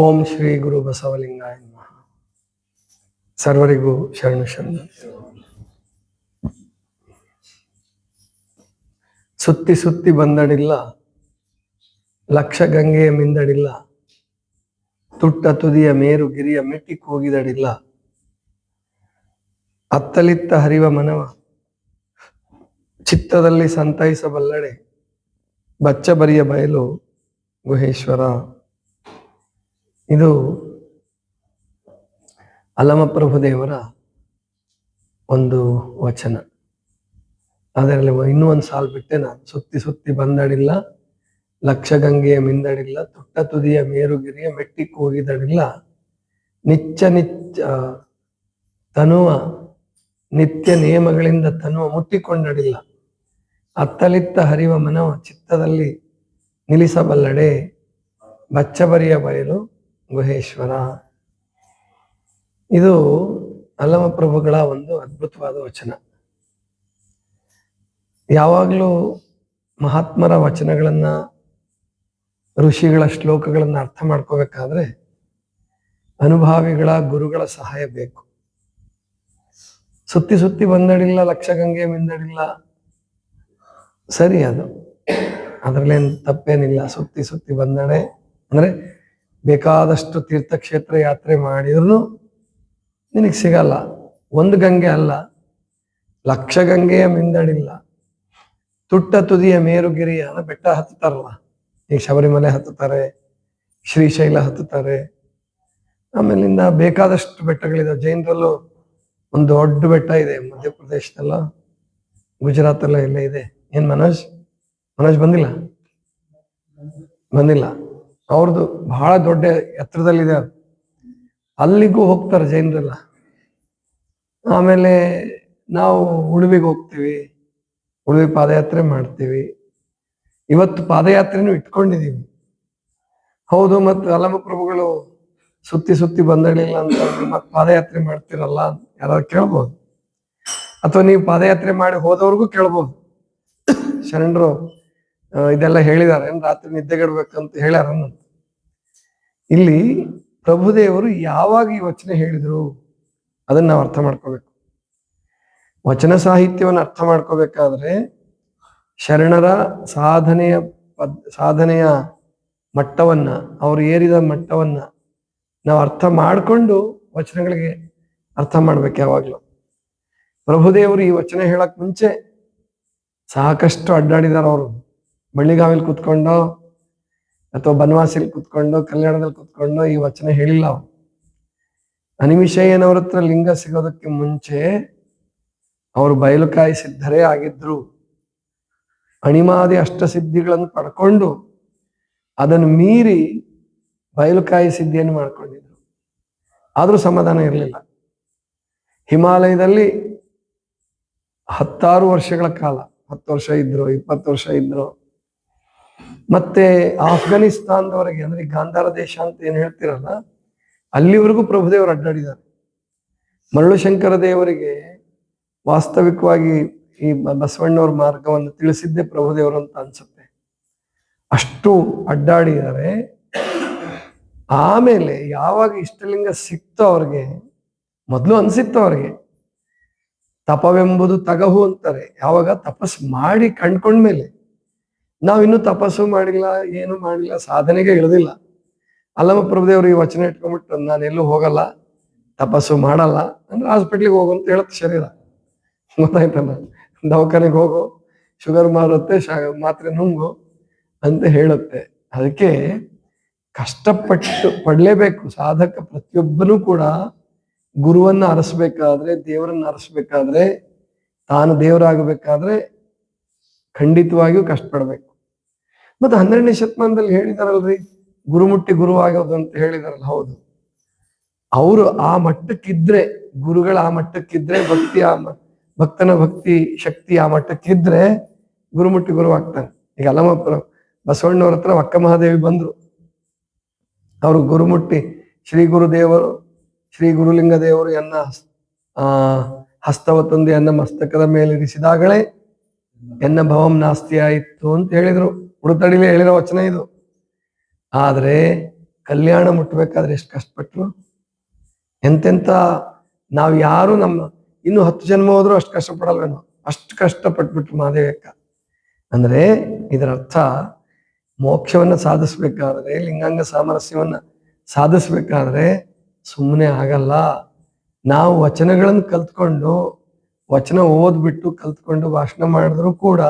ಓಂ ಶ್ರೀ ಗುರು ಬಸವಲಿಂಗಾಯ ಸರ್ವರಿಗೂ ಶರಣು ಶರಣ. ಸುತ್ತಿ ಸುತ್ತಿ ಬಂದಡಿಲ್ಲ, ಲಕ್ಷ ಗಂಗೆಯ ಮಿಂದಡಿಲ್ಲ, ತುಟ್ಟ ತುದಿಯ ಮೇರು ಗಿರಿಯ ಮೆಟ್ಟಿ ಕೂಗಿದಡಿಲ್ಲ ಅತ್ತಲಿತ್ತ ಹರಿವ ಮನವ, ಚಿತ್ತದಲ್ಲಿ ಸಂತೈಸಬಲ್ಲಡೆ ಬಚ್ಚ ಬರಿಯ ಬಯಲು ಗುಹೇಶ್ವರ. ಇದು ಅಲಮಪ್ರಭುದೇವರ ಒಂದು ವಚನ. ಅದರಲ್ಲಿ ಇನ್ನೂ ಒಂದು ಸಾಲ್ ಬಿಟ್ಟೆ ನಾನು. ಸುತ್ತಿ ಸುತ್ತಿ ಬಂದಡಿಲ್ಲ ಲಕ್ಷ ಗಂಗೆಯ ಮಿಂದಡಿಲ್ಲ, ತುಟ್ಟ ತುದಿಯ ಮೇರುಗಿರಿಯ ಮೆಟ್ಟಿ ಕೂಗಿದಡಿಲ್ಲ ನಿಚ್ಚ ನಿಚ್ಚ ತನುವ, ನಿತ್ಯ ನಿಯಮಗಳಿಂದ ತನುವ ಮುಟ್ಟಿಕೊಂಡಡಿಲ್ಲ ಅತ್ತಲಿತ್ತ ಹರಿವ ಮನವ ಚಿತ್ತದಲ್ಲಿ ನಿಲ್ಲಿಸಬಲ್ಲಡೆ, ಬಚ್ಚಬರಿಯ ಬಯಲು ಗುಹೇಶ್ವರ. ಇದು ಅಲ್ಲಮ ಪ್ರಭುಗಳ ಒಂದು ಅದ್ಭುತವಾದ ವಚನ. ಯಾವಾಗಲೂ ಮಹಾತ್ಮರ ವಚನಗಳನ್ನು, ಋಷಿಗಳ ಶ್ಲೋಕಗಳನ್ನು ಅರ್ಥ ಮಾಡ್ಕೋಬೇಕಾದ್ರೆ ಅನುಭಾವಿಗಳ ಗುರುಗಳ ಸಹಾಯ ಬೇಕು. ಸುತ್ತಿ ಸುತ್ತಿ ಬಂದಡಿಲ್ಲ ಲಕ್ಷ ಗಂಗೆ ಮಿಂದಡಿಲ್ಲ. ಸರಿ ಅದು. ಅದರಲ್ಲೇನು ತಪ್ಪೇನಿಲ್ಲ. ಸುತ್ತಿ ಸುತ್ತಿ ಬಂದಡೆ. ಅಂದ್ರೆ ಬೇಕಾದಷ್ಟು ತೀರ್ಥಕ್ಷೇತ್ರ ಯಾತ್ರೆ ಮಾಡಿದ್ರು ನಿನಗೆ ಸಿಗಲ್ಲ. ಒಂದು ಗಂಗೆ ಅಲ್ಲ. ಲಕ್ಷ ಗಂಗೆಯ ಮಿಂದಡಿಲ್ಲ ತುಟ್ಟ ತುದಿಯ ಮೇರುಗಿರಿಯ ಬೆಟ್ಟ ಹತ್ತುತ್ತಾರಲ್ಲ? ಈಗ ಶಬರಿಮಲೆ ಹತ್ತುತ್ತಾರೆ, ಶ್ರೀಶೈಲ ಹತ್ತುತ್ತಾರೆ. ಆಮೇಲಿಂದ ಬೇಕಾದಷ್ಟು ಬೆಟ್ಟಗಳಿದಾವೆ. ಜೈನರಲ್ಲೂ ಒಂದು ದೊಡ್ಡ ಬೆಟ್ಟ ಇದೆ ಮಧ್ಯಪ್ರದೇಶದಲ್ಲ. ಗುಜರಾತ್ ಎಲ್ಲ ಎಲ್ಲ ಇದೆ. ಏನ್ ಮನೋಜ್? ಮನೋಜ್ ಬಂದಿಲ್ಲ? ಬಂದಿಲ್ಲ. ಅವ್ರದ್ದು ಬಹಳ ದೊಡ್ಡ ಎತ್ತರದಲ್ಲಿದೆ ಅದು. ಅಲ್ಲಿಗೂ ಹೋಗ್ತಾರೆ ಜೈನರೆಲ್ಲ. ಆಮೇಲೆ ನಾವು ಉಳುವಿಗೆ ಹೋಗ್ತೀವಿ. ಉಳುವಿ ಪಾದಯಾತ್ರೆ ಮಾಡ್ತೀವಿ. ಇವತ್ತು ಪಾದಯಾತ್ರೆನೂ ಇಟ್ಕೊಂಡಿದ್ದೀವಿ ಹೌದು, ಮತ್ತು ಅಲಮ ಪ್ರಭುಗಳು ಸುತ್ತಿ ಸುತ್ತಿ ಬಂದಳಿಲ್ಲ ಅಂತ ಮತ್ತೆ ಪಾದಯಾತ್ರೆ ಮಾಡ್ತಿರಲ್ಲ ಯಾರಾದ್ರು ಕೇಳ್ಬೋದು. ಅಥವಾ ನೀವು ಪಾದಯಾತ್ರೆ ಮಾಡಿ ಹೋದವ್ರಿಗೂ ಕೇಳ್ಬೋದು. ಶರಣರು ಇದೆಲ್ಲ ಹೇಳಿದ್ದಾರೆ. ಏನ್ ರಾತ್ರಿ ನಿದ್ದೆಗೆಡ್ಬೇಕಂತ ಹೇಳ್ಯಾರ. ಇಲ್ಲಿ ಪ್ರಭುದೇವರು ಯಾವಾಗ ಈ ವಚನ ಹೇಳಿದರು? ಅದನ್ನ ನಾವು ಅರ್ಥ ಮಾಡ್ಕೋಬೇಕು. ವಚನ ಸಾಹಿತ್ಯವನ್ನು ಅರ್ಥ ಮಾಡ್ಕೋಬೇಕಾದ್ರೆ ಶರಣರ ಸಾಧನೆಯ ಪದ್, ಸಾಧನೆಯ ಮಟ್ಟವನ್ನ, ಅವರು ಏರಿದ ಮಟ್ಟವನ್ನ ನಾವು ಅರ್ಥ ಮಾಡಿಕೊಂಡು ವಚನಗಳಿಗೆ ಅರ್ಥ ಮಾಡ್ಬೇಕು ಯಾವಾಗಲೂ. ಪ್ರಭುದೇವರು ಈ ವಚನ ಹೇಳಕ್ ಮುಂಚೆ ಸಾಕಷ್ಟು ಅಡ್ಡಾಡಿದಾರ ಅವರು. ಬಳ್ಳಿಗಾವಿಲ್ ಕುತ್ಕೊಂಡು ಅಥವಾ ಬನವಾಸಿಲಿ ಕುತ್ಕೊಂಡು, ಕಲ್ಯಾಣದಲ್ಲಿ ಕುತ್ಕೊಂಡು ಈ ವಚನ ಹೇಳಿಲ್ಲ ಅವನು. ಅನಿಮಿಷಯ್ಯನವ್ರ ಹತ್ರ ಲಿಂಗ ಸಿಗೋದಕ್ಕೆ ಮುಂಚೆ ಅವರು ಬಯಲು ಸಿದ್ಧರೇ ಆಗಿದ್ರು. ಅಣಿಮಾದಿ ಅಷ್ಟಸಿದ್ಧಿಗಳನ್ನು ಪಡ್ಕೊಂಡು ಅದನ್ನು ಮೀರಿ ಬಯಲುಕಾಯಿ ಸಿದ್ಧಿಯನ್ನು ಮಾಡ್ಕೊಂಡಿದ್ರು. ಆದ್ರೂ ಸಮಾಧಾನ ಇರಲಿಲ್ಲ. ಹಿಮಾಲಯದಲ್ಲಿ ಹತ್ತಾರು ವರ್ಷಗಳ ಕಾಲ, ಹತ್ತು ವರ್ಷ ಇದ್ರು, ಇಪ್ಪತ್ತು ವರ್ಷ ಇದ್ರು. ಮತ್ತೆ ಆಫ್ಘಾನಿಸ್ತಾನದವರೆಗೆ, ಅಂದ್ರೆ ಗಾಂಧಾರ ದೇಶ ಅಂತ ಏನ್ ಹೇಳ್ತಿರಲ್ಲ, ಅಲ್ಲಿವರೆಗೂ ಪ್ರಭುದೇವರು ಅಡ್ಡಾಡಿದ್ದಾರೆ. ಮರಳು ಶಂಕರ ದೇವರಿಗೆ ವಾಸ್ತವಿಕವಾಗಿ ಈ ಬಸವಣ್ಣವ್ರ ಮಾರ್ಗವನ್ನು ತಿಳಿಸಿದ್ದೇ ಪ್ರಭುದೇವರು ಅಂತ ಅನ್ಸುತ್ತೆ. ಅಷ್ಟು ಅಡ್ಡಾಡಿದ್ದಾರೆ. ಆಮೇಲೆ ಯಾವಾಗ ಇಷ್ಟಲಿಂಗ ಸಿಕ್ತೋ ಅವ್ರಿಗೆ, ಮೊದಲು ಅನ್ಸಿತ್ತು ಅವ್ರಿಗೆ, ತಪವೆಂಬುದು ತಗಹು ಅಂತಾರೆ. ಯಾವಾಗ? ತಪಸ್ ಮಾಡಿ ಕಂಡ್ಕೊಂಡ್ಮೇಲೆ. ನಾವಿನ್ನೂ ತಪಸ್ಸು ಮಾಡಿಲ್ಲ, ಏನು ಮಾಡಿಲ್ಲ, ಸಾಧನೆಗೆ ಇಳಿದಿಲ್ಲ ಅಲ್ಲಮ್ಮ ಪ್ರಭುದೇವರು ಈ ವಚನ ಇಟ್ಕೊಂಡ್ಬಿಟ್ಟು, ನಾನು ಎಲ್ಲೂ ಹೋಗಲ್ಲ, ತಪಸ್ಸು ಮಾಡಲ್ಲ, ಅಂದ್ರೆ ಹಾಸ್ಪಿಟ್ಲಿಗೆ ಹೋಗು ಅಂತ ಹೇಳುತ್ತೆ ಶರೀರ. ಗೊತ್ತಾಯ್ತಲ್ಲ? ದವಾಖಾನೆಗೆ ಹೋಗು ಶುಗರ್ ಮಾರುತ್ತೆ ಮಾತ್ರೆ ನುಂಗು ಅಂತ ಹೇಳುತ್ತೆ. ಅದಕ್ಕೆ ಕಷ್ಟಪಟ್ಟು ಪಡಲೇಬೇಕು. ಸಾಧಕ ಪ್ರತಿಯೊಬ್ಬನೂ ಕೂಡ ಗುರುವನ್ನ ಅರಸಬೇಕಾದ್ರೆ, ದೇವರನ್ನ ಅರಸಬೇಕಾದ್ರೆ, ತಾನು ದೇವರಾಗಬೇಕಾದ್ರೆ ಖಂಡಿತವಾಗಿಯೂ ಕಷ್ಟಪಡ್ಬೇಕು. ಮತ್ತೆ ಹನ್ನೆರಡನೇ ಶತಮಾನದಲ್ಲಿ ಹೇಳಿದಾರಲ್ರಿ? ಗುರುಮುಟ್ಟಿ ಗುರುವಾಗೋದು ಅಂತ ಹೇಳಿದಾರಲ್ಲ, ಹೌದು. ಅವರು ಆ ಮಟ್ಟಕ್ಕಿದ್ರೆ, ಗುರುಗಳ ಆ ಮಟ್ಟಕ್ಕಿದ್ರೆ ಭಕ್ತಿ, ಆ ಭಕ್ತನ ಭಕ್ತಿ ಶಕ್ತಿ ಆ ಮಟ್ಟಕ್ಕಿದ್ರೆ ಗುರುಮುಟ್ಟಿ ಗುರುವಾಗ್ತಾನೆ ಈಗ ಅಲಮಪುರ ಪ್ರ- ಬಸವಣ್ಣವ್ರ ಹತ್ರ ಅಕ್ಕ ಮಹಾದೇವಿ ಬಂದ್ರು. ಅವರು ಗುರುಮುಟ್ಟಿ, ಶ್ರೀ ಗುರುದೇವರು, ಶ್ರೀ ಗುರುಲಿಂಗ ದೇವರು ಎನ್ನ ಆ, ಹಸ್ತವ ತಂದೆ ಎನ್ನ ಮಸ್ತಕದ ಮೇಲೆ ಇರಿಸಿದಾಗಲೇ ಎನ್ನ ಭವಂ ನಾಸ್ತಿ ಆಯಿತು ಅಂತ ಹೇಳಿದ್ರು. ಉಡುತಡಿಲಿ ಹೇಳಿರೋ ವಚನ ಇದು. ಆದರೆ ಕಲ್ಯಾಣ ಮುಟ್ಟಬೇಕಾದ್ರೆ ಎಷ್ಟು ಕಷ್ಟಪಟ್ರು? ಎಂತೆಂಥ ನಾವು ಯಾರು ನಮ್ಮ ಇನ್ನು ಹತ್ತು ಜನ್ಮ ಹೋದ್ರು ಅಷ್ಟು ಕಷ್ಟಪಡಲ್ವೇನೋ? ಅಷ್ಟು ಕಷ್ಟಪಟ್ಬಿಟ್ರು ಮಹಾದೇವಕ್ಕ. ಅಂದ್ರೆ ಇದರ ಅರ್ಥ ಮೋಕ್ಷವನ್ನ ಸಾಧಿಸ್ಬೇಕಾದ್ರೆ, ಲಿಂಗಾಂಗ ಸಾಮರಸ್ಯವನ್ನ ಸಾಧಿಸ್ಬೇಕಾದ್ರೆ ಸುಮ್ಮನೆ ಆಗಲ್ಲ. ನಾವು ವಚನಗಳನ್ನು ಕಲ್ತ್ಕೊಂಡು, ವಚನ ಓದ್ಬಿಟ್ಟು ಕಲ್ತ್ಕೊಂಡು ಭಾಷಣ ಮಾಡಿದ್ರು ಕೂಡ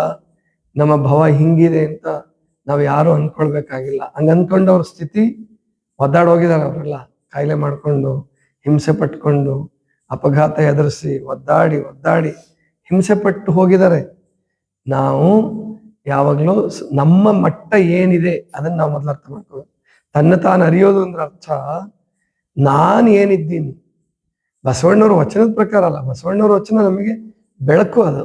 ನಮ್ಮ ಭವ ಹಿಂಗಿದೆ ಅಂತ ನಾವು ಯಾರು ಅನ್ಕೊಳ್ಬೇಕಾಗಿಲ್ಲ. ಹಂಗ ಅನ್ಕೊಂಡವ್ರ ಸ್ಥಿತಿ ಒದ್ದಾಡೋಗಿದ್ದಾರೆ ಅವರೆಲ್ಲ. ಕಾಯಿಲೆ ಮಾಡ್ಕೊಂಡು, ಹಿಂಸೆ ಪಟ್ಕೊಂಡು, ಅಪಘಾತ ಎದುರಿಸಿ, ಒದ್ದಾಡಿ ಒದ್ದಾಡಿ ಹಿಂಸೆ ಪಟ್ಟು ಹೋಗಿದ್ದಾರೆ ನಾವು ಯಾವಾಗಲೂ ನಮ್ಮ ಮಟ್ಟ ಏನಿದೆ ಅದನ್ನ ನಾವು ಮೊದಲು ಅರ್ಥ ಮಾಡ್ಕೋಬೇಕು. ತನ್ನ ತಾನು ಅರಿಯೋದು ಅಂದ್ರ ಅರ್ಥ. ನಾನು ಏನಿದ್ದೀನಿ? ಬಸವಣ್ಣವ್ರ ವಚನದ ಪ್ರಕಾರ ಅಲ್ಲ, ಬಸವಣ್ಣವ್ರ ವಚನ ನಮಗೆ ಬೆಳಕು ಅದು.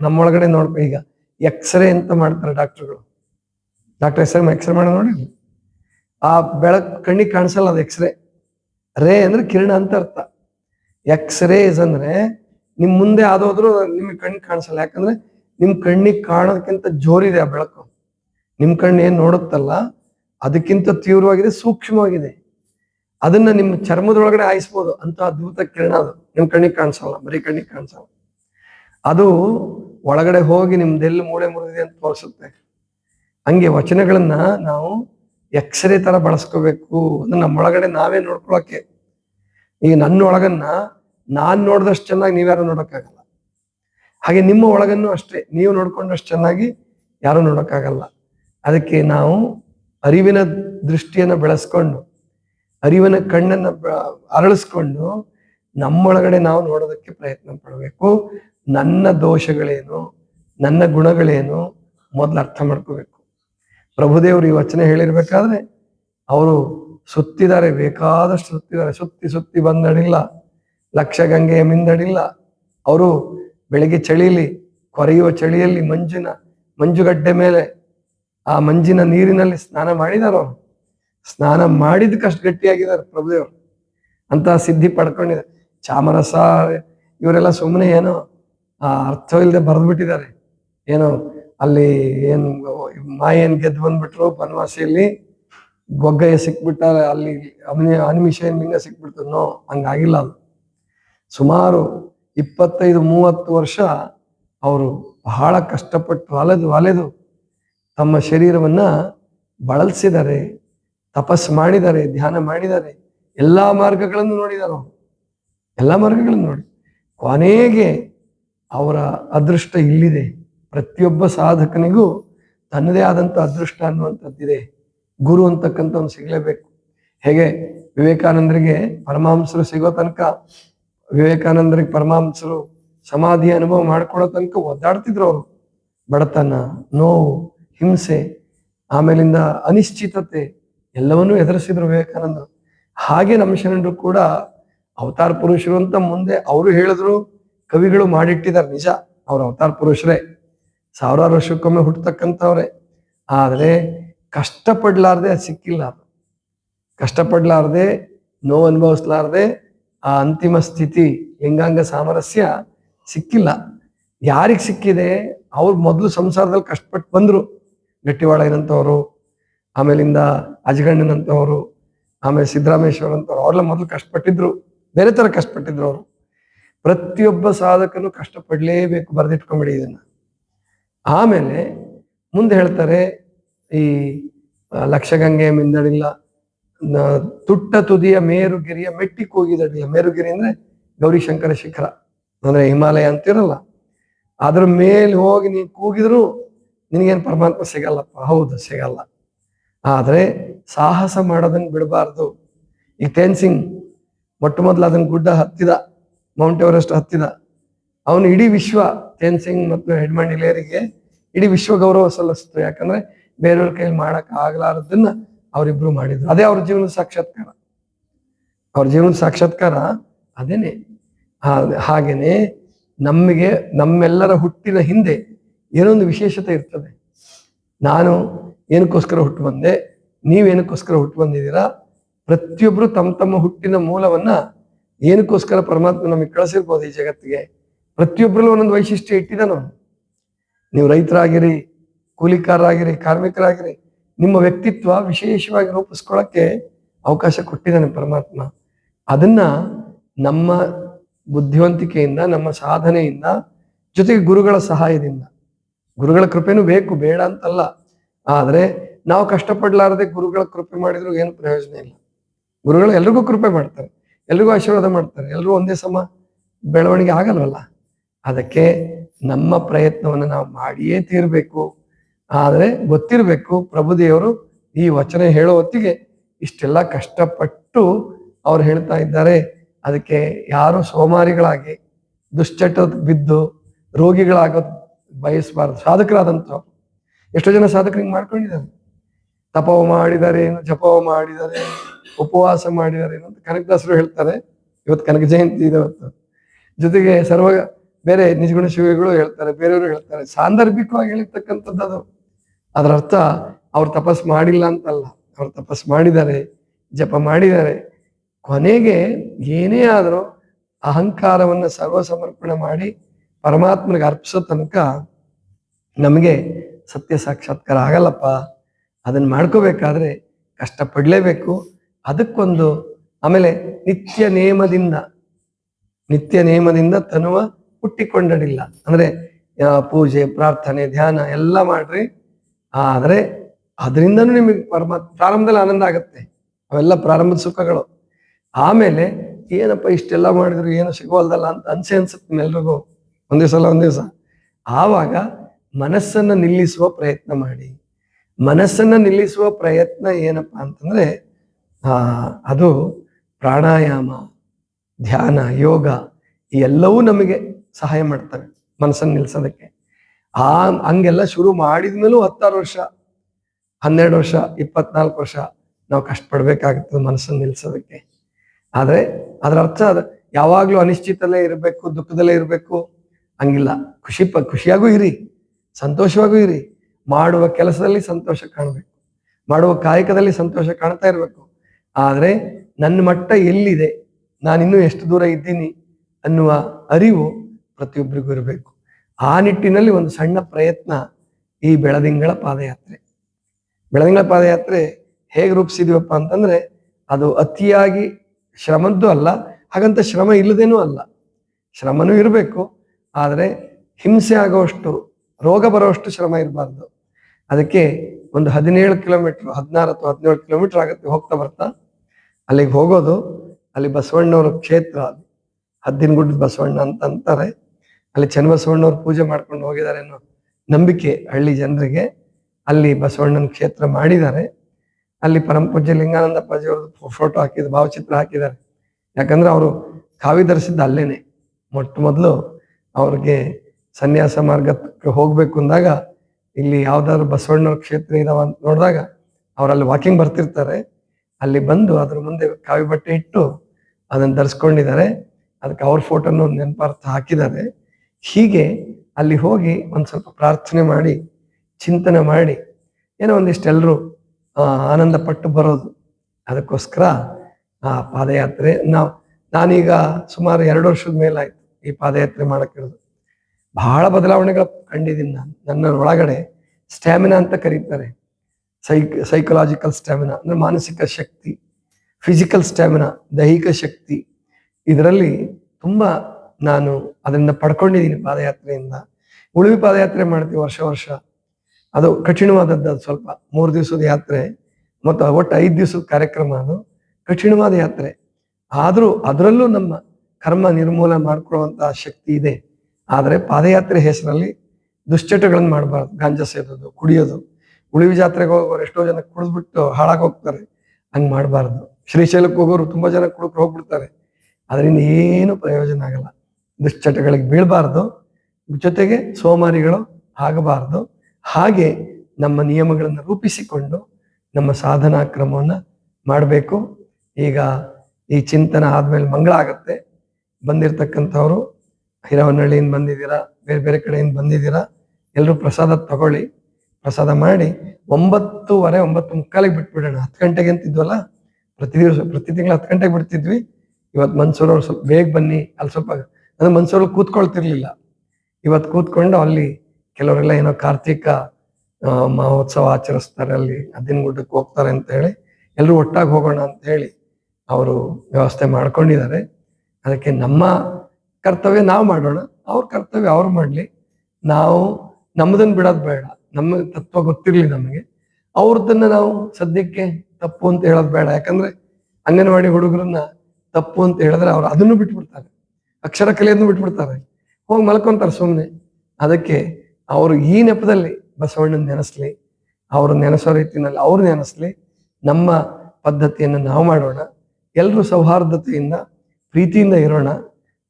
ನಮ್ಮೊಳಗಡೆ ನೋಡ್ಬೇಕು ಈಗ ಎಕ್ಸ್ರೇ ಅಂತ ಮಾಡ್ತಾರೆ ಡಾಕ್ಟರ್ಗಳು. ಡಾಕ್ಟರ್ ಎಕ್ಸ್ರೇ ಎಕ್ಸ್ರೇ ಮಾಡೋ ನೋಡಿ. ಆ ಬೆಳಕು ಕಣ್ಣಿಗೆ ಕಾಣಿಸಲ್ಲ ಅದು ಎಕ್ಸ್ರೇ ರೇ ಅಂದ್ರೆ ಕಿರಣ ಅಂತ ಅರ್ಥ. ಎಕ್ಸ್ರೇಸ್ ಅಂದ್ರೆ ನಿಮ್ ಮುಂದೆ ಆದೋದ್ರು ನಿಮಗೆ ಕಣ್ಣಿಗೆ ಕಾಣಿಸಲ್ಲ. ಯಾಕಂದ್ರೆ ನಿಮ್ ಕಣ್ಣಿಗೆ ಕಾಣೋದಕ್ಕಿಂತ ಜೋರಿದೆ ಆ ಬೆಳಕು. ನಿಮ್ ಕಣ್ಣು ಏನ್ ನೋಡುತ್ತಲ್ಲ, ಅದಕ್ಕಿಂತ ತೀವ್ರವಾಗಿದೆ, ಸೂಕ್ಷ್ಮವಾಗಿದೆ. ಅದನ್ನ ನಿಮ್ಮ ಚರ್ಮದೊಳಗಡೆ ಆಯಿಸ್ಬೋದು ಅಂತ ಅದ್ಭುತ ಕಿರಣ ಅದು. ನಿಮ್ ಕಣ್ಣಿಗೆ ಕಾಣಿಸಲ್ಲ ಬರೀ ಕಣ್ಣಿಗೆ ಕಾಣಿಸಲ್ಲ. ಅದು ಒಳಗಡೆ ಹೋಗಿ ನಿಮ್ದೆಲ್ಲಿ ಮೂಳೆ ಮುರಿದಿದೆ ಅಂತ ತೋರಿಸುತ್ತೆ. ಹಂಗೆ ವಚನಗಳನ್ನ ನಾವು ಎಕ್ಸ್ರೇ ತರ ಬಳಸ್ಕೋಬೇಕು ನಮ್ಮ ನಮ್ಮೊಳಗಡೆ ನಾವೇ ನೋಡ್ಕೊಳಕ್ಕೆ ಈಗ ನನ್ನ ಒಳಗನ್ನ ನಾನ್ ನೋಡ್ದಷ್ಟು ಚೆನ್ನಾಗಿ ನೀವ್ಯಾರು ನೋಡೋಕ್ಕಾಗಲ್ಲ. ಹಾಗೆ ನಿಮ್ಮ ಒಳಗನ್ನು ಅಷ್ಟೇ, ನೀವು ನೋಡ್ಕೊಂಡಷ್ಟು ಚೆನ್ನಾಗಿ ಯಾರು ನೋಡೋಕ್ಕಾಗಲ್ಲ. ಅದಕ್ಕೆ ನಾವು ಅರಿವಿನ ದೃಷ್ಟಿಯನ್ನ ಬೆಳೆಸ್ಕೊಂಡು, ಅರಿವಿನ ಕಣ್ಣನ್ನ ಅರಳಿಸ್ಕೊಂಡು ನಮ್ಮೊಳಗಡೆ ನಾವು ನೋಡೋದಕ್ಕೆ ಪ್ರಯತ್ನ ಪಡಬೇಕು. ನನ್ನ ದೋಷಗಳೇನು, ನನ್ನ ಗುಣಗಳೇನು ಮೊದಲು ಅರ್ಥ ಮಾಡ್ಕೋಬೇಕು. ಪ್ರಭುದೇವರು ಈ ವಚನ ಹೇಳಿರ್ಬೇಕಾದ್ರೆ ಅವರು ಸುತ್ತಿದ್ದಾರೆ ಬೇಕಾದಷ್ಟು ಸುತ್ತಿದ್ದಾರೆ. ಸುತ್ತಿ ಸುತ್ತಿ ಬಂದಡಿಲ್ಲ ಲಕ್ಷ ಗಂಗೆಯ ಮಿಂದಡಿಲ್ಲ. ಅವರು ಬೆಳಿಗ್ಗೆ ಚಳಿಲಿ, ಕೊರೆಯುವ ಚಳಿಯಲ್ಲಿ ಮಂಜಿನ, ಮಂಜುಗಡ್ಡೆ ಮೇಲೆ ಆ ಮಂಜಿನ ನೀರಿನಲ್ಲಿ ಸ್ನಾನ ಮಾಡಿದಾರೋ ಸ್ನಾನ ಮಾಡಿದಕ್ಕಷ್ಟು ಗಟ್ಟಿಯಾಗಿದ್ದಾರೆ ಪ್ರಭುದೇವರು. ಅಂತ ಸಿದ್ಧಿ ಪಡ್ಕೊಂಡಿದ್ದಾರೆ. ಚಾಮರಸ ಇವರೆಲ್ಲ ಸುಮ್ಮನೆ ಏನೋ ಆ ಅರ್ಥವಿಲ್ಲದೆ ಬರೆದು ಬಿಟ್ಟಿದ್ದಾರೆ ಏನೋ, ಅಲ್ಲಿ ಏನು ಮಾಯನ್ ಗೆದ್ದು ಬಂದ್ಬಿಟ್ರು ಬನವಾಸಿಯಲ್ಲಿ ಗೊಗ್ಗಯ್ಯ ಸಿಕ್ಬಿಟ್ಟಾರೆ, ಅಲ್ಲಿ ಅನಿಮಿಷ ಲಿಂಗ ಸಿಕ್ಬಿಡ್ತು. ನೋ, ಹಂಗಾಗಿಲ್ಲ ಅದು. ಸುಮಾರು ಇಪ್ಪತ್ತೈದು, ಮೂವತ್ತು ವರ್ಷ ಅವರು ಬಹಳ ಕಷ್ಟಪಟ್ಟು ಅಲೆದು ಅಲೆದು ತಮ್ಮ ಶರೀರವನ್ನು ಬಳಸಿದ್ದಾರೆ ತಪಸ್ ಮಾಡಿದ್ದಾರೆ, ಧ್ಯಾನ ಮಾಡಿದ್ದಾರೆ. ಎಲ್ಲಾ ಮಾರ್ಗಗಳನ್ನು ನೋಡಿದ್ದಾರೆ ಅವರು. ಎಲ್ಲಾ ಮಾರ್ಗಗಳನ್ನು ನೋಡಿ. ಕೊನೆಗೆ ಅವರ ಅದೃಷ್ಟ ಇಲ್ಲಿದೆ. ಪ್ರತಿಯೊಬ್ಬ ಸಾಧಕನಿಗೂ ತನ್ನದೇ ಆದಂಥ ಅದೃಷ್ಟ ಅನ್ನುವಂಥದ್ದಿದೆ. ಗುರು ಅಂತಕ್ಕಂಥವ್ನು ಸಿಗಲೇಬೇಕು. ಹೇಗೆ? ವಿವೇಕಾನಂದರಿಗೆ ಪರಮಾಂಸರು ಸಿಗೋ ತನಕ, ವಿವೇಕಾನಂದರಿಗೆ ಪರಮಾಂಸರು ಸಮಾಧಿ ಅನುಭವ ಮಾಡ್ಕೊಳ್ಳೋ ತನಕ ಒದ್ದಾಡ್ತಿದ್ರು ಅವರು. ಬಡತನ, ನೋವು, ಹಿಂಸೆ, ಆಮೇಲಿಂದ ಅನಿಶ್ಚಿತತೆ ಎಲ್ಲವನ್ನೂ ಎದುರಿಸಿದ್ರು ವಿವೇಕಾನಂದರು. ಹಾಗೆ ನಮ್ಮ ಶರಣರು ಕೂಡ ಅವತಾರ ಪುರುಷರು ಅಂತ ಮುಂದೆ ಅವರು ಹೇಳಿದ್ರು ಕವಿಗಳು ಮಾಡಿಟ್ಟಿದ್ದಾರೆ, ನಿಜ. ಅವ್ರ ಅವತಾರ ಪುರುಷರೇ. ಸಾವಿರಾರು ವರ್ಷಕ್ಕೊಮ್ಮೆ ಹುಟ್ಟತಕ್ಕಂಥವ್ರೆ. ಆದರೆ ಕಷ್ಟಪಡ್ಲಾರ್ದೆ ಅದು ಸಿಕ್ಕಿಲ್ಲ ಅದು. ಕಷ್ಟಪಡ್ಲಾರ್ದೆ, ನೋವು ಅನುಭವಿಸ್ಲಾರ್ದೆ ಆ ಅಂತಿಮ ಸ್ಥಿತಿ, ಲಿಂಗಾಂಗ ಸಾಮರಸ್ಯ ಸಿಕ್ಕಿಲ್ಲ. ಯಾರಿಗೆ ಸಿಕ್ಕಿದೆ? ಅವ್ರು ಮೊದಲು ಸಂಸಾರದಲ್ಲಿ ಕಷ್ಟಪಟ್ಟು ಬಂದರು. ಗಟ್ಟಿವಾಳಗಿನಂಥವ್ರು ಆಮೇಲಿಂದ ಅಜಗಣ್ಣನಂಥವ್ರು ಆಮೇಲೆ ಸಿದ್ದರಾಮೇಶ್ವರ ಅಂತವ್ರು ಅವ್ರೆಲ್ಲ ಮೊದಲು ಕಷ್ಟಪಟ್ಟಿದ್ರು. ಬೇರೆ ಥರ ಕಷ್ಟಪಟ್ಟಿದ್ರು ಅವರು. ಪ್ರತಿಯೊಬ್ಬ ಸಾಧಕನು ಕಷ್ಟಪಡಲೇಬೇಕು ಬರೆದಿಟ್ಕೊಂಬಿಡಿ ಇದನ್ನ. ಆಮೇಲೆ ಮುಂದೆ ಹೇಳ್ತಾರೆ ಈ ಲಕ್ಷಗಂಗೆ ಮಿಂದಡಿಲ್ಲ ತುಟ್ಟ ತುದಿಯ ಮೇರುಗಿರಿಯ ಮೆಟ್ಟಿ ಕೂಗಿದಡಿಲ್ಲ ಮೇರುಗಿರಿ ಅಂದ್ರೆ ಗೌರಿಶಂಕರ ಶಿಖರ, ಅಂದ್ರೆ ಹಿಮಾಲಯ ಅಂತಿರಲ್ಲ. ಅದ್ರ ಮೇಲೆ ಹೋಗಿ ನೀ ಕೂಗಿದ್ರು ನಿನಗೇನು ಪರಮಾತ್ಮ ಸಿಗಲ್ಲಪ್ಪ? ಹೌದು, ಸಿಗಲ್ಲ. ಆದ್ರೆ ಸಾಹಸ ಮಾಡೋದನ್ನ ಬಿಡಬಾರ್ದು. ಈ ತೇನ್ಸಿಂಗ್, ಮೊಟ್ಟ ಮೊದಲು ಅದನ್ನ ಗುಡ್ಡ ಹತ್ತಿದ. ಮೌಂಟ್ ಎವರೆಸ್ಟ್ ಹತ್ತಿದ ಅವನು ಇಡೀ ವಿಶ್ವ ತೇನ್ಸಿಂಗ್ ಮತ್ತು ಹೆಡ್ಮಂಡ್ ಇಲೇರಿಗೆ ಇಡೀ ವಿಶ್ವ ಗೌರವ ಸಲ್ಲಿಸ್ತು. ಯಾಕಂದ್ರೆ ಬೇರೆಯವ್ರ ಕೈಯಲ್ಲಿ ಮಾಡಕ್ ಆಗ್ಲಾರದನ್ನ ಅವರಿಬ್ರು ಮಾಡಿದ್ರು. ಅದೇ ಅವ್ರ ಜೀವನದ ಸಾಕ್ಷಾತ್ಕಾರ. ಅವ್ರ ಜೀವನದ ಸಾಕ್ಷಾತ್ಕಾರ ಅದೇನೆ. ಹಾಗೇನೆ ನಮಗೆ ನಮ್ಮೆಲ್ಲರ ಹುಟ್ಟಿನ ಹಿಂದೆ ಏನೊಂದು ವಿಶೇಷತೆ ಇರ್ತದೆ. ನಾನು ಏನಕ್ಕೋಸ್ಕರ ಹುಟ್ಟು ಬಂದೆ ನೀವೇನಕ್ಕೋಸ್ಕರ ಹುಟ್ಟು ಬಂದಿದ್ದೀರಾ? ಪ್ರತಿಯೊಬ್ರು ತಮ್ಮ ತಮ್ಮ ಹುಟ್ಟಿನ ಮೂಲವನ್ನ ಏನಕ್ಕೋಸ್ಕರ ಪರಮಾತ್ಮ ನಮಗೆ ಕಳಿಸಿರ್ಬೋದು ಈ ಜಗತ್ತಿಗೆ? ಪ್ರತಿಯೊಬ್ಬರಲ್ಲೂ ಒಂದೊಂದು ವೈಶಿಷ್ಟ್ಯ ಇಟ್ಟಿದ್ದಾನು ನೀವು ರೈತರಾಗಿರಿ, ಕೂಲಿಕಾರರಾಗಿರಿ, ಕಾರ್ಮಿಕರಾಗಿರಿ, ನಿಮ್ಮ ವ್ಯಕ್ತಿತ್ವ ವಿಶೇಷವಾಗಿ ರೂಪಿಸ್ಕೊಳ್ಳೋಕ್ಕೆ ಅವಕಾಶ ಕೊಟ್ಟಿದ್ದಾನೆ ಪರಮಾತ್ಮ. ಅದನ್ನ ನಮ್ಮ ಬುದ್ಧಿವಂತಿಕೆಯಿಂದ, ನಮ್ಮ ಸಾಧನೆಯಿಂದ, ಜೊತೆಗೆ ಗುರುಗಳ ಸಹಾಯದಿಂದ. ಗುರುಗಳ ಕೃಪೆನೂ ಬೇಕು, ಬೇಡ ಅಂತಲ್ಲ. ಆದರೆ ನಾವು ಕಷ್ಟಪಡಲಾರದೆ ಗುರುಗಳ ಕೃಪೆ ಮಾಡಿದ್ರು ಏನು ಪ್ರಯೋಜನ ಇಲ್ಲ. ಗುರುಗಳು ಎಲ್ರಿಗೂ ಕೃಪೆ ಮಾಡ್ತಾರೆ. ಎಲ್ರಿಗೂ ಆಶೀರ್ವಾದ ಮಾಡ್ತಾರೆ. ಎಲ್ಲರೂ ಒಂದೇ ಸಮ ಬೆಳವಣಿಗೆ ಆಗಲ್ವಲ್ಲ? ಅದಕ್ಕೆ ನಮ್ಮ ಪ್ರಯತ್ನವನ್ನು ನಾವು ಮಾಡಿಯೇ ತೀರಬೇಕು. ಆದರೆ ಗೊತ್ತಿರಬೇಕು ಪ್ರಭುದೇವರು ಈ ವಚನ ಹೇಳೋ ಹೊತ್ತಿಗೆ ಇಷ್ಟೆಲ್ಲ ಕಷ್ಟಪಟ್ಟು ಅವ್ರು ಹೇಳ್ತಾ ಇದ್ದಾರೆ. ಅದಕ್ಕೆ ಯಾರು ಸೋಮಾರಿಗಳಾಗಿ ದುಶ್ಚಟ ಬಿದ್ದು ರೋಗಿಗಳಾಗೋದು ಬಯಸಬಾರದು. ಸಾಧಕರಾದಂಥ ಎಷ್ಟೋ ಜನ ಸಾಧಕರಿಗೆ ಮಾಡ್ಕೊಂಡಿದ್ದಾರೆ. ತಪವ ಮಾಡಿದ್ದಾರೆ, ಏನು ಜಪವ ಮಾಡಿದ್ದಾರೆ. ಉಪವಾಸ ಮಾಡಿದ್ದಾರೆ ಅಂತ ಕನಕದಾಸರು ಹೇಳ್ತಾರೆ. ಇವತ್ತು ಕನಕ ಜಯಂತಿ ಇದೆ ಇವತ್ತು ಜೊತೆಗೆ ಸರ್ವ ಬೇರೆ ನಿಜಗುಣ ಶಿವಿಗಳು ಹೇಳ್ತಾರೆ, ಬೇರೆಯವರು ಹೇಳ್ತಾರೆ, ಸಾಂದರ್ಭಿಕವಾಗಿ ಹೇಳಿರ್ತಕ್ಕಂಥದ್ದು ಅದು. ಅದರ ಅರ್ಥ ಅವ್ರು ತಪಸ್ ಮಾಡಿಲ್ಲ ಅಂತಲ್ಲ. ಅವ್ರು ತಪಸ್ ಮಾಡಿದ್ದಾರೆ, ಜಪ ಮಾಡಿದ್ದಾರೆ. ಕೊನೆಗೆ ಏನೇ ಆದರೂ ಅಹಂಕಾರವನ್ನ ಸರ್ವ ಸಮರ್ಪಣೆ ಮಾಡಿ ಪರಮಾತ್ಮನಿಗೆ ಅರ್ಪಿಸೋ ತನಕ ನಮಗೆ ಸತ್ಯ ಸಾಕ್ಷಾತ್ಕಾರ ಆಗಲ್ಲಪ್ಪ. ಅದನ್ನ ಮಾಡ್ಕೋಬೇಕಾದ್ರೆ ಕಷ್ಟ ಪಡ್ಲೇಬೇಕು ಅದಕ್ಕೊಂದು ಆಮೇಲೆ ನಿತ್ಯ ನೇಮದಿಂದ ನಿತ್ಯ ನೇಮದಿಂದ ತನುವ ಹುಟ್ಟಿಕೊಂಡಡಿಲ್ಲ. ಅಂದ್ರೆ ಪೂಜೆ, ಪ್ರಾರ್ಥನೆ, ಧ್ಯಾನ ಎಲ್ಲ ಮಾಡ್ರಿ. ಆದರೆ, ಅದರಿಂದನೂ ನಿಮಗೆ ಪರಮ, ಪ್ರಾರಂಭದಲ್ಲಿ ಆನಂದ ಆಗತ್ತೆ. ಅವೆಲ್ಲ ಪ್ರಾರಂಭದ ಸುಖಗಳು. ಆಮೇಲೆ, ಏನಪ್ಪ ಇಷ್ಟೆಲ್ಲ ಮಾಡಿದ್ರು, ಏನು ಸಿಗೋಲ್ದಲ್ಲ ಅಂತ ಅನ್ಸೆ ಅನ್ಸುತ್ತೆ ಎಲ್ರಿಗೂ. ಒಂದ್ ದಿವಸ ಅಲ್ಲ ಒಂದ್ ದಿವಸ. ಆವಾಗ ಮನಸ್ಸನ್ನ ನಿಲ್ಲಿಸುವ ಪ್ರಯತ್ನ ಮಾಡಿ. ಮನಸ್ಸನ್ನ ನಿಲ್ಲಿಸುವ ಪ್ರಯತ್ನ ಏನಪ್ಪಾ ಅಂತಂದ್ರೆ ಅದು ಪ್ರಾಣಾಯಾಮ, ಧ್ಯಾನ, ಯೋಗ ಈ ಎಲ್ಲವೂ ನಮಗೆ ಸಹಾಯ ಮಾಡ್ತವೆ ಮನಸ್ಸನ್ನು ನಿಲ್ಸೋದಕ್ಕೆ. ಆ, ಹಂಗೆಲ್ಲ ಶುರು ಮಾಡಿದ್ಮೇಲೂ ಹತ್ತಾರು ವರ್ಷ, ಹನ್ನೆರಡು ವರ್ಷ, ಇಪ್ಪತ್ನಾಲ್ಕು ವರ್ಷ ನಾವು ಕಷ್ಟಪಡ್ಬೇಕಾಗ್ತದೆ ಮನಸ್ಸನ್ನು ನಿಲ್ಸೋದಕ್ಕೆ. ಆದರೆ ಅದರ ಅರ್ಥ ಅದು, ಯಾವಾಗಲೂ ಅನಿಶ್ಚಿತಲ್ಲೇ ಇರಬೇಕು, ದುಃಖದಲ್ಲೇ ಇರಬೇಕು, ಹಂಗಿಲ್ಲ. ಖುಷಿ ಪ, ಖುಷಿಯಾಗೂ ಇರಿ, ಸಂತೋಷವಾಗೂ ಇರಿ. ಮಾಡುವ ಕೆಲಸದಲ್ಲಿ ಸಂತೋಷ ಕಾಣಬೇಕು. ಮಾಡುವ ಕಾಯಕದಲ್ಲಿ ಸಂತೋಷ ಕಾಣ್ತಾ ಇರಬೇಕು. ಆದ್ರೆ ನನ್ನ ಮಟ್ಟ ಎಲ್ಲಿದೆ? ನಾನಿನ್ನೂ ಎಷ್ಟು ದೂರ ಇದ್ದೀನಿ ಅನ್ನುವ ಅರಿವು ಪ್ರತಿಯೊಬ್ಬರಿಗೂ ಇರಬೇಕು. ಆ ನಿಟ್ಟಿನಲ್ಲಿ ಒಂದು ಸಣ್ಣ ಪ್ರಯತ್ನ ಈ ಬೆಳದಿಂಗಳ ಪಾದಯಾತ್ರೆ. ಬೆಳದಿಂಗಳ ಪಾದಯಾತ್ರೆ ಹೇಗೆ ರೂಪಿಸಿದೀವಪ್ಪ ಅಂತಂದ್ರೆ, ಅದು ಅತಿಯಾಗಿ ಶ್ರಮದ್ದು ಅಲ್ಲ, ಹಾಗಂತ ಶ್ರಮ ಇಲ್ಲದೇನೂ ಅಲ್ಲ. ಶ್ರಮನೂ ಇರಬೇಕು, ಆದರೆ ಹಿಂಸೆ ಆಗೋಷ್ಟು ರೋಗ ಬರೋಷ್ಟು ಶ್ರಮ ಇರಬಾರ್ದು. ಅದಕ್ಕೆ ಒಂದು ಹದಿನೇಳು ಕಿಲೋಮೀಟರ್ ಹದಿನಾರು ಅಥವಾ ಹದಿನೇಳು ಕಿಲೋಮೀಟರ್ ಆಗುತ್ತೆ, ಹೋಗ್ತಾ ಬರ್ತಾ. ಅಲ್ಲಿಗೆ ಹೋಗೋದು, ಅಲ್ಲಿ ಬಸವಣ್ಣವ್ರ ಕ್ಷೇತ್ರ ಅದು. ಹದ್ದಿನಗುಡ್ಡದ ಬಸವಣ್ಣ ಅಂತ ಅಂತಾರೆ. ಅಲ್ಲಿ ಚನ್ನಬಸವಣ್ಣವ್ರು ಪೂಜೆ ಮಾಡ್ಕೊಂಡು ಹೋಗಿದ್ದಾರೆ ಅನ್ನೋ ನಂಬಿಕೆ ಹಳ್ಳಿ ಜನರಿಗೆ. ಅಲ್ಲಿ ಬಸವಣ್ಣನ ಕ್ಷೇತ್ರ ಮಾಡಿದ್ದಾರೆ. ಅಲ್ಲಿ ಪೂಜ್ಯ ಲಿಂಗಾನಂದ ಅವ್ರದ್ದು ಫೋಟೋ ಹಾಕಿದ ಭಾವಚಿತ್ರ ಹಾಕಿದ್ದಾರೆ. ಯಾಕಂದ್ರೆ ಅವರು ಕಾವಿ ಧರಿಸಿದ್ದು ಅಲ್ಲೇನೆ. ಮೊಟ್ಟ ಮೊದಲು ಅವ್ರಿಗೆ ಸನ್ಯಾಸ ಮಾರ್ಗಕ್ಕೆ ಹೋಗ್ಬೇಕು ಅಂದಾಗ ಇಲ್ಲಿ ಯಾವ್ದಾದ್ರು ಬಸವಣ್ಣವ್ರ ಕ್ಷೇತ್ರ ಇದಾವ ಅಂತ ನೋಡಿದಾಗ ಅವರಲ್ಲಿ ವಾಕಿಂಗ್ ಬರ್ತಿರ್ತಾರೆ. ಅಲ್ಲಿ ಬಂದು ಅದ್ರ ಮುಂದೆ ಕಾವಿ ಬಟ್ಟೆ ಇಟ್ಟು ಅದನ್ನ ಧರಿಸ್ಕೊಂಡಿದ್ದಾರೆ. ಅದಕ್ಕೆ ಅವ್ರ ಫೋಟೋನು ನೆನಪಾರ್ಥ ಹಾಕಿದ್ದಾರೆ. ಹೀಗೆ ಅಲ್ಲಿ ಹೋಗಿ ಒಂದ್ ಸ್ವಲ್ಪ ಪ್ರಾರ್ಥನೆ ಮಾಡಿ ಚಿಂತನೆ ಮಾಡಿ ಏನೋ ಒಂದಿಷ್ಟು ಎಲ್ರು ಆ, ಆನಂದ ಪಟ್ಟು ಬರೋದು. ಅದಕ್ಕೋಸ್ಕರ ಆ ಪಾದಯಾತ್ರೆ. ನಾವು ನಾನೀಗ ಸುಮಾರು ಎರಡು ವರ್ಷದ ಮೇಲಾಯ್ತು ಈ ಪಾದಯಾತ್ರೆ ಮಾಡಕ್ಕಿರೋದು ಬಹಳ ಬದಲಾವಣೆಗಳು ಕಂಡಿದ್ದೀನಿ ನಾನು. ನನ್ನ ಒಳಗಡೆ ಸ್ಟ್ಯಾಮಿನಾ ಅಂತ ಕರೀತಾರೆ. ಸೈಕ್ ಸೈಕಲಾಜಿಕಲ್ ಸ್ಟ್ಯಾಮಿನಾ ಅಂದ್ರೆ ಮಾನಸಿಕ ಶಕ್ತಿ ಫಿಸಿಕಲ್ ಸ್ಟ್ಯಾಮಿನಾ ದೈಹಿಕ ಶಕ್ತಿ. ಇದರಲ್ಲಿ ತುಂಬ ನಾನು ಅದರಿಂದ ಪಡ್ಕೊಂಡಿದ್ದೀನಿ ಪಾದಯಾತ್ರೆಯಿಂದ. ಉಳುವಿ ಪಾದಯಾತ್ರೆ ಮಾಡ್ತೀವಿ ವರ್ಷ ವರ್ಷ. ಅದು ಕಠಿಣವಾದದ್ದು ಅದು ಸ್ವಲ್ಪ. ಮೂರು ದಿವಸದ ಯಾತ್ರೆ, ಮತ್ತು ಒಟ್ಟು ಐದು ದಿವಸದ ಕಾರ್ಯಕ್ರಮ ಅದು. ಕಠಿಣವಾದ ಯಾತ್ರೆ. ಆದರೂ ಅದರಲ್ಲೂ ನಮ್ಮ ಕರ್ಮ ನಿರ್ಮೂಲ ಮಾಡ್ಕೊಳ್ಳುವಂತಹ ಶಕ್ತಿ ಇದೆ. ಆದರೆ ಪಾದಯಾತ್ರೆ ಹೆಸರಲ್ಲಿ ದುಶ್ಚಟಗಳನ್ನು ಮಾಡಬಾರ್ದು, ಗಾಂಜಾ ಸೇದೋದು, ಕುಡಿಯೋದು. ಉಳಿವಿ ಜಾತ್ರೆಗೆ ಹೋಗೋರು ಎಷ್ಟೋ ಜನ ಕುಡಿದ್ಬಿಟ್ಟು ಹಾಳಾಗಿ ಹೋಗ್ತಾರೆ. ಹಂಗ್ ಮಾಡಬಾರ್ದು. ಶ್ರೀಶೈಲಕ್ಕೆ ಹೋಗೋರು ತುಂಬಾ ಜನ ಕುಡುಕ್ರು ಹೋಗ್ಬಿಡ್ತಾರೆ. ಅದರಿಂದ ಏನು ಪ್ರಯೋಜನ ಆಗಲ್ಲ. ದುಶ್ಚಟಗಳಿಗೆ ಬೀಳಬಾರ್ದು. ಜೊತೆಗೆ ಸೋಮಾರಿಗಳು ಆಗಬಾರ್ದು. ಹಾಗೆ ನಮ್ಮ ನಿಯಮಗಳನ್ನು ರೂಪಿಸಿಕೊಂಡು ನಮ್ಮ ಸಾಧನಾ ಕ್ರಮವನ್ನು ಮಾಡಬೇಕು. ಈಗ ಈ ಚಿಂತನ ಆದಮೇಲೆ ಮಂಗಳ ಆಗತ್ತೆ. ಬಂದಿರತಕ್ಕಂಥವ್ರು ಹಿರವನಹಳ್ಳಿಯಿಂದ ಬಂದಿದ್ದೀರಾ, ಬೇರೆ ಬೇರೆ ಕಡೆಯಿಂದ ಬಂದಿದ್ದೀರಾ ಎಲ್ಲರೂ ಪ್ರಸಾದ ತಗೊಳ್ಳಿ. ಪ್ರಸಾದ ಮಾಡಿ ಒಂಬತ್ತುವರೆ, ಒಂಬತ್ತು ಮುಕ್ಕಾಲಿಗೆ ಬಿಟ್ಬಿಡೋಣ. ಹತ್ತು ಗಂಟೆಗೆ ಅಂತಿದ್ವಲ್ಲ ಪ್ರತಿ ದಿವಸ, ಪ್ರತಿ ತಿಂಗಳು ಹತ್ತು ಗಂಟೆಗೆ ಬಿಡ್ತಿದ್ವಿ. ಇವತ್ತು ಮನ್ಸೂರು ಅವ್ರು ಸ್ವಲ್ಪ ಬೇಗ ಬನ್ನಿ. ಅಲ್ಲಿ ಸ್ವಲ್ಪ, ಅಂದ್ರೆ ಮನ್ಸೂರಲ್ಲಿ ಕೂತ್ಕೊಳ್ತಿರ್ಲಿಲ್ಲ. ಇವತ್ತು ಕೂತ್ಕೊಂಡು ಅಲ್ಲಿ ಕೆಲವರೆಲ್ಲ ಏನೋ ಕಾರ್ತಿಕ ಮಹೋತ್ಸವ ಆಚರಿಸ್ತಾರೆ ಅಲ್ಲಿ ಅದಿನ ಗುಡ್ಡಕ್ಕೆ ಹೋಗ್ತಾರೆ ಅಂತ ಹೇಳಿ ಎಲ್ಲರೂ ಒಟ್ಟಾಗಿ ಹೋಗೋಣ ಅಂತ ಹೇಳಿ ಅವರು ವ್ಯವಸ್ಥೆ ಮಾಡ್ಕೊಂಡಿದ್ದಾರೆ. ಅದಕ್ಕೆ ನಮ್ಮ ಕರ್ತವ್ಯ ನಾವು ಮಾಡೋಣ. ಅವ್ರ ಕರ್ತವ್ಯ ಅವ್ರು ಮಾಡಲಿ. ನಾವು ನಮ್ಮದನ್ನು ಬಿಡೋದು ಬೇಡ. ನಮ್ಮ ತತ್ವ ಗೊತ್ತಿರಲಿ ನಮಗೆ. ಅವ್ರದನ್ನ ನಾವು ಸದ್ಯಕ್ಕೆ ತಪ್ಪು ಅಂತ ಹೇಳೋದು ಬೇಡ. ಯಾಕಂದ್ರೆ ಅಂಗನವಾಡಿ ಹುಡುಗರನ್ನ ತಪ್ಪು ಅಂತ ಹೇಳಿದ್ರೆ ಅವ್ರು ಅದನ್ನು ಬಿಟ್ಬಿಡ್ತಾರೆ. ಅಕ್ಷರ ಕಲೆಯನ್ನು ಬಿಟ್ಬಿಡ್ತಾರೆ. ಹೋಗಿ ಮಲ್ಕೊಂತಾರೆ ಸುಮ್ಮನೆ ಅದಕ್ಕೆ ಅವರು ಈ ನೆಪದಲ್ಲಿ ಬಸವಣ್ಣನ ನೆನೆಸ್ಲಿ. ಅವರು ನೆನೆಸೋ ರೀತಿಯಲ್ಲಿ ಅವ್ರು ನೆನೆಸ್ಲಿ. ನಮ್ಮ ಪದ್ಧತಿಯನ್ನು ನಾವು ಮಾಡೋಣ. ಎಲ್ಲರೂ ಸೌಹಾರ್ದತೆಯಿಂದ, ಪ್ರೀತಿಯಿಂದ ಇರೋಣ.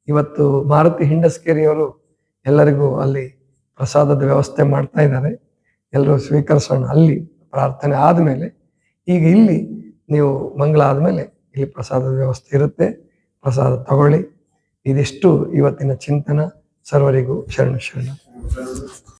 ಇವತ್ತು ಮಾರುತಿ ಹಿಂಡಸ್ಕೇರಿಯವರು ಎಲ್ಲರಿಗೂ ಅಲ್ಲಿ ಪ್ರಸಾದದ ವ್ಯವಸ್ಥೆ ಮಾಡ್ತಾ ಇದ್ದಾರೆ. ಎಲ್ಲರೂ ಸ್ವೀಕರಿಸೋಣ. ಅಲ್ಲಿ ಪ್ರಾರ್ಥನೆ ಆದಮೇಲೆ ಈಗ ಇಲ್ಲಿ ನೀವು ಮಂಗಳ ಆದಮೇಲೆ ಇಲ್ಲಿ ಪ್ರಸಾದದ ವ್ಯವಸ್ಥೆ ಇರುತ್ತೆ. ಪ್ರಸಾದ ತಗೊಳ್ಳಿ. ಇದಿಷ್ಟು ಇವತ್ತಿನ ಚಿಂತನ. ಸರ್ವರಿಗೂ ಶರಣ ಶರಣ.